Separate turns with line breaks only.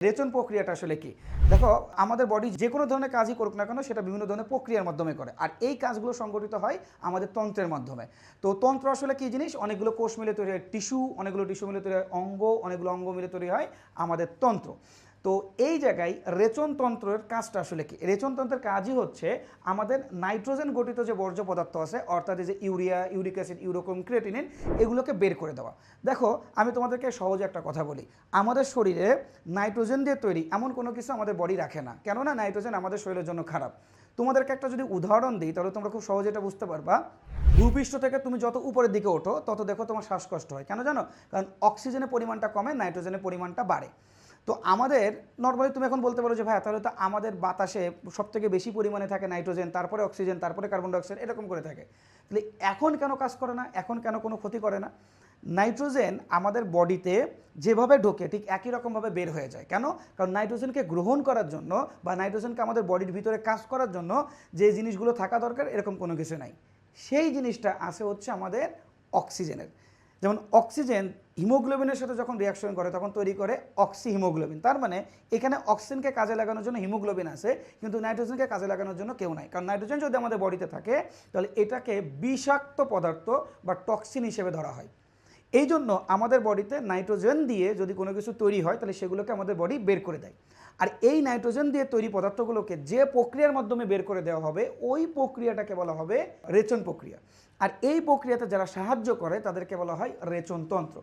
রেচন প্রক্রিয়াটা আসলে কি? দেখো, আমাদের বডি যে কোনো ধরনের কাজই করুক না কেন, সেটা বিভিন্ন ধরনের প্রক্রিয়ার মাধ্যমে করে। আর এই কাজগুলো সংগঠিত হয় আমাদের তন্ত্রের মাধ্যমে। তো তন্ত্র আসলে কি জিনিস? অনেকগুলো কোষ মিলে তৈরি হয়, টিস্যু, অনেকগুলো টিস্যু মিলে তৈরি হয়, অঙ্গ, অনেকগুলো অঙ্গ মিলে তৈরি হয় আমাদের তন্ত্র। তো এই জায়গায় রেচন তন্ত্রের কাজটা আসলে কি? রেচন তন্ত্রের কাজই হচ্ছে আমাদের নাইট্রোজেন গঠিত যে বর্জ্য পদার্থ আছে, অর্থাৎ যে urea, uric acid urochrome creatinine, এগুলোকে বের করে দেওয়া। দেখো, আমি তোমাদেরকে সহজে একটা কথা বলি। আমাদের শরীরে নাইট্রোজেন দিয়ে তৈরি এমন কোনো কিছু আমাদের বডি রাখে না। কেননা নাইট্রোজেন আমাদের শরীরের জন্য খারাপ। তোমাদেরকে একটা যদি উদাহরণ দিই, তাহলে তোমরা খুব সহজে এটা বুঝতে পারবা। ভূপৃষ্ঠ থেকে তুমি যত উপরের দিকে ওঠো, তত দেখো তোমার শ্বাসকষ্ট হয়। কেন জানো? কারণ অক্সিজেনের পরিমাণটা কমে, নাইট্রোজেনের পরিমাণটা বাড়ে। তো আমাদের নর্মালি তুমি এখন বলতে পারো যে, ভাইয়া, তাহলে তো আমাদের বাতাসে সব থেকে বেশি পরিমাণে থাকে নাইট্রোজেন, তারপরে অক্সিজেন, তারপরে কার্বন ডাইঅক্সাইড, এরকম করে থাকে। তাহলে এখন কেন কাজ করে না? এখন কেন কোনো ক্ষতি করে না? নাইট্রোজেন আমাদের বডিতে যেভাবে ঢোকে, ঠিক একই রকমভাবে বের হয়ে যায়। কেন? কারণ নাইট্রোজেনকে গ্রহণ করার জন্য বা নাইট্রোজেনকে আমাদের বডির ভিতরে কাজ করার জন্য যে জিনিসগুলো থাকা দরকার, এরকম কোনো কিছু নাই। সেই জিনিসটা আসে হচ্ছে আমাদের অক্সিজেনের। যেমন অক্সিজেন হিমোগ্লোবিনের সাথে যখন রিয়াকশন করে, তখন তৈরি করে অক্সি হিমোগ্লোবিন তার মানে এখানে অক্সিজেনকে কাজে লাগানোর জন্য হিমোগ্লোবিন আছে, কিন্তু নাইট্রোজেনকে কাজে লাগানোর জন্য কেউ নাই। কারণ নাইট্রোজেন যদি আমাদের বডিতে থাকে, তাহলে এটাকে বিষাক্ত পদার্থ বা টক্সিন হিসেবে ধরা হয়। এই জন্য আমাদের বডিতে নাইট্রোজেন দিয়ে যদি কোনো কিছু তৈরি হয়, তাহলে সেগুলোকে আমাদের বডি বের করে দেয়। আর এই নাইট্রোজেন দিয়ে তৈরি পদার্থগুলোকে যে প্রক্রিয়ার মাধ্যমে বের করে দেওয়া হবে, ওই প্রক্রিয়াটাকে বলা হবে রেচন প্রক্রিয়া। আর এই প্রক্রিয়াতে যারা সাহায্য করে, তাদেরকে বলা হয় রেচনতন্ত্র